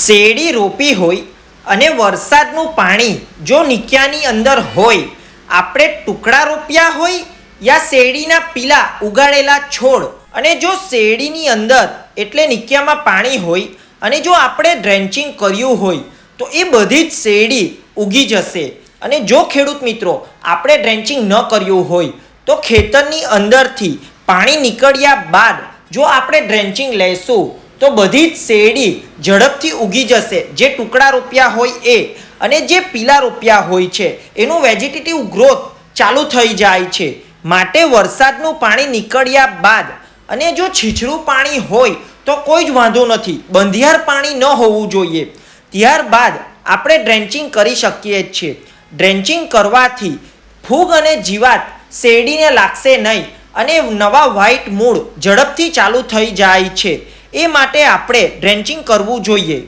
શેરડી રોપી હોય અને વરસાદનું પાણી જો નિક્યાની અંદર હોય, આપણે ટુકડા રોપ્યા હોય યા શેરડીના પીલા ઉગાડેલા છોડ અને જો શેરડીની અંદર એટલે નિક્યામાં પાણી હોય અને જો આપણે ડ્રેન્ચિંગ કર્યું હોય, તો એ બધી જ શેરડી ઉગી જશે. અને જો ખેડૂત મિત્રો, આપણે ડ્રેન્ચિંગ ન કર્યું હોય, તો ખેતરની અંદરથી પાણી નીકળ્યા બાદ જો આપણે ડ્રેન્ચિંગ લેશું તો બધી જ શેરડી ઝડપથી ઉગી જશે. જે ટુકડા રોપ્યા હોય એ અને જે પીલા રોપ્યા હોય છે, એનું વેજીટેટિવ ગ્રોથ ચાલુ થઈ જાય છે. માટે વરસાદનું પાણી નીકળ્યા બાદ અને જો છીછરું પાણી હોય તો કોઈ જ વાંધો નથી. બંધિયાર પાણી ન હોવું જોઈએ. ત્યારબાદ આપણે ડ્રેન્ચિંગ કરી શકીએ છીએ. ડ્રેન્ચિંગ કરવાથી ફૂગ અને જીવાત શેરડીને લાગશે નહીં અને નવા વ્હાઇટ મૂળ ઝડપથી ચાલુ થઈ જાય છે. એ માટે આપણે ડ્રેન્ચિંગ કરવું જોઈએ.